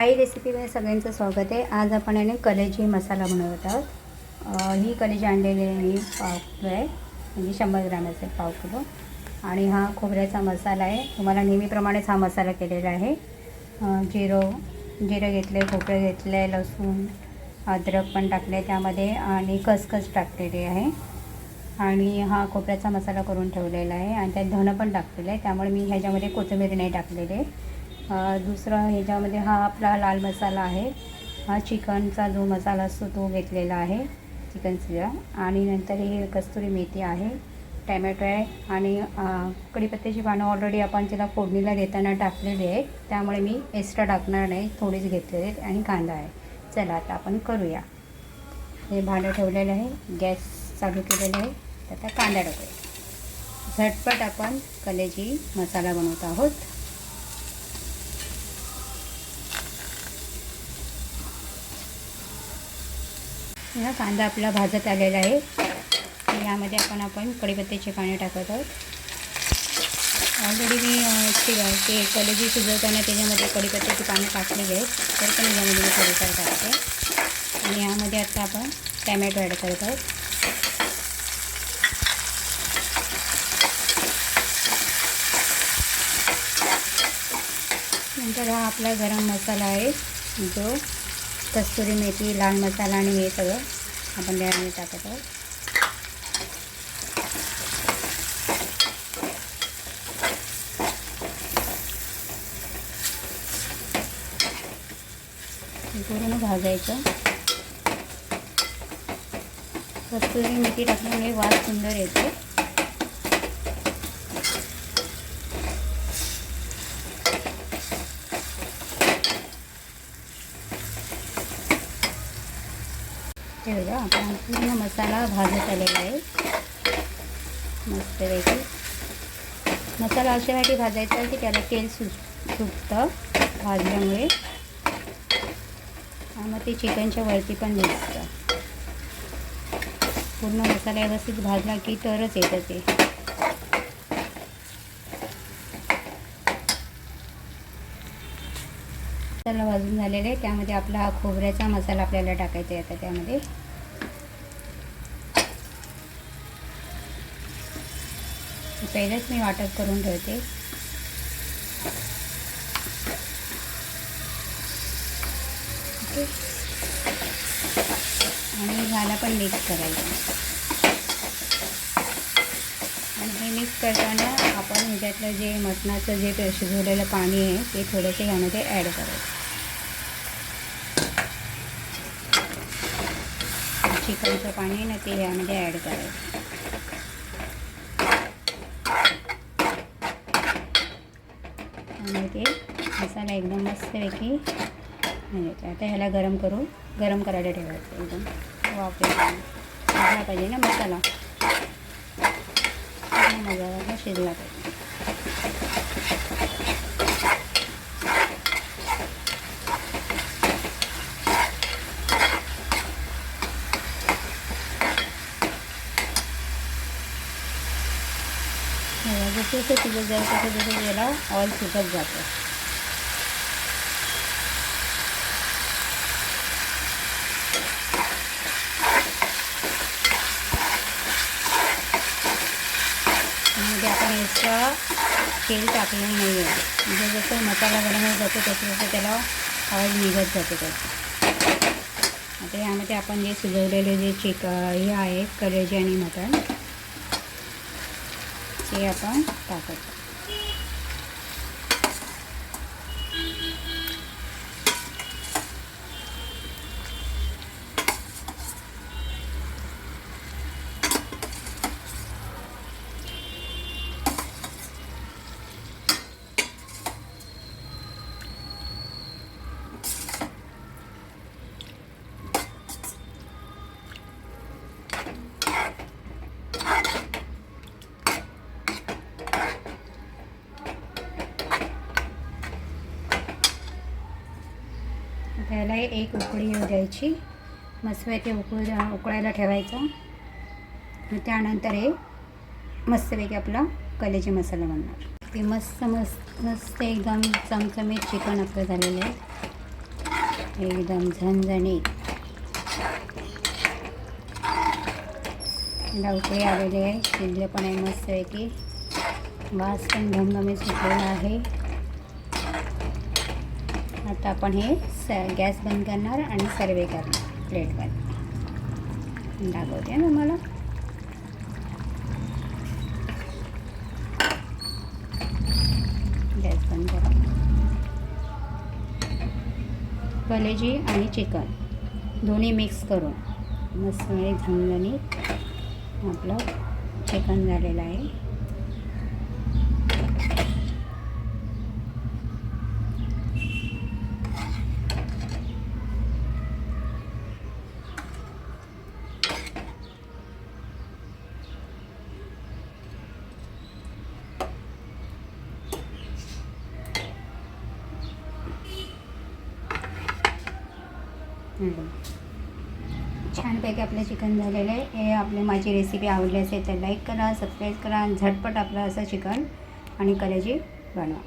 काही रेसिपीमध्ये सगळ्यांचं स्वागत आहे. आज आपण याने कलेजी मसाला बनवत आहोत. ही कलेजी आणलेली आहे मी पाव किलो आहे. म्हणजे शंभर ग्रॅम असेल पाव किलो. आणि हा खोबऱ्याचा मसाला आहे. तुम्हाला नेहमीप्रमाणेच हा मसाला केलेला आहे. जिरं जिरं घेतलं आहे खोबरं घेतलं आहे लसूण अद्रक पण टाकलं आहे त्यामध्ये आणि खसखस टाकलेली आहे. आणि हा खोबऱ्याचा मसाला करून ठेवलेला आहे. आणि त्यात धणं पण टाकलेलं आहे. त्यामुळे मी ह्याच्यामध्ये कोथिंबीर नाही टाकलेली. आहे दुसरं ह्याच्यामध्ये हा आपला लाल मसाला आहे. हा चिकनचा जो मसाला असतो तो घेतलेला आहे चिकन सिरा. आणि नंतर ही कस्तुरी मेथी आहे टॅमॅटो आहे. आणि कढीपत्त्याची पानं ऑलरेडी आपण तिला फोडणीला देताना टाकलेली आहे त्यामुळे मी एक्स्ट्रा टाकणार नाही थोडीच घेतलेली आहेत आणि कांदा आहे. चला आता आपण करूया. हे भांडं ठेवलेलं आहे गॅस चालू केलेलं आहे तर आता कांदा टाकूया. झटपट आपण कलेजी मसाला बनवत आहोत. हा कांदा आपला भाजत आलेला आहे. यामध्ये आपण आपण कढीपत्त्याचे पाणी टाकत आहोत. ऑलरेडी मी अ, ते कलेजी शिजवताना त्याच्यामध्ये कढीपत्त्याची पाणी टाकलेली आहेत. तर पण यामध्ये मी थोडीफार टाकते. आणि यामध्ये आता आपण टॅमॅटो ॲड करत आहोत. नंतर हा आपला गरम मसाला आहे. जो कस्तुरी मेथी लाल मसाला आणि हे सगळं आपण त्यामध्ये टाकत आहोत. पूर्ण भाजायचं. कस्तुरी मेथी टाकल्यामुळे वास सुंदर येतो. हे बघा आपण पूर्ण मसाला भाजत आलेला आहे. मस्तपैकी मसाला अशासाठी भाजायचा आहे की त्याला तेल सु सुटतं भाजल्यामुळे. आणि मग ते चिकनच्या वरती पण दिसतं पूर्ण मसाला व्यवस्थित भाजला की तरच येतं ते. मसाला भाजून झालेला आहे. त्यामध्ये आपला खोबऱ्याचा मसाला आपल्याला टाकायचा आहे आता त्यामध्ये. पहिलेच मी वाटप करून ठेवते. ओके. आणि ह्याला पण मिक्स करायचं. आणि हे मिक्स करताना आपण ह्याच्यातलं जे मटणाचं जे शिजवलेलं पाणी आहे ते थोडंसं ह्यामध्ये ॲड करायचं. चिकनचं पाणी आहे ना ते यामध्ये ॲड करायचं. आणि ते मसाला एकदम मस्तपैकी घालायचा आता ह्याला गरम करू गरम करायला ठेवायचं एकदम. वाफ शिजला पाहिजे ना मसाला. पूर्ण मसाला शिजला पाहिजे हे जसं जसं शिजत जाईल तसं तसं याला ऑइल सुटत जातं म्हणजे आपण एक्स्ट्रा तेल टाकलेलं नाही आहे म्हणजे जसं मसाला गरम होत जातो तसं तसं त्याला ऑइल निघत जातो त्याचं आता यामध्ये आपण जे शिजवलेले जे चिक हे आहे कलेजी आणि मटण. हे आपण. टाकत त्याला एक उकळी येऊ द्यायची. मस्तपैकी उकळू उकळायला ठेवायचं. त्यानंतर हे मस्तपैकी आपला कलेजी मसाला बनणार. ते मस्त मस्त मस्त एकदम चमचमीत चिकन आपलं झालेलं आहे. एकदम झणझणीत. लवकर आलेले आहे. शिजले पण आहे मस्तपैकी. वास पण घमघमीत सुटलेला आहे. आता आपण हे स गॅस बंद करणार आणि सर्वे करणार प्लेटवर. दाखवते ना मला गॅस बंद करा. कलेजी आणि चिकन दोन्ही मिक्स करून मस्त म्हणजे झणझणीत आपलं चिकन झालेलं आहे. छानपैकी आपलं चिकन झालेलं आहे. हे आपली माझी रेसिपी आवडली असेल तर लाईक करा सबस्क्राईब करा आणि झटपट आपलं असं चिकन आणि कलेजी बनवा.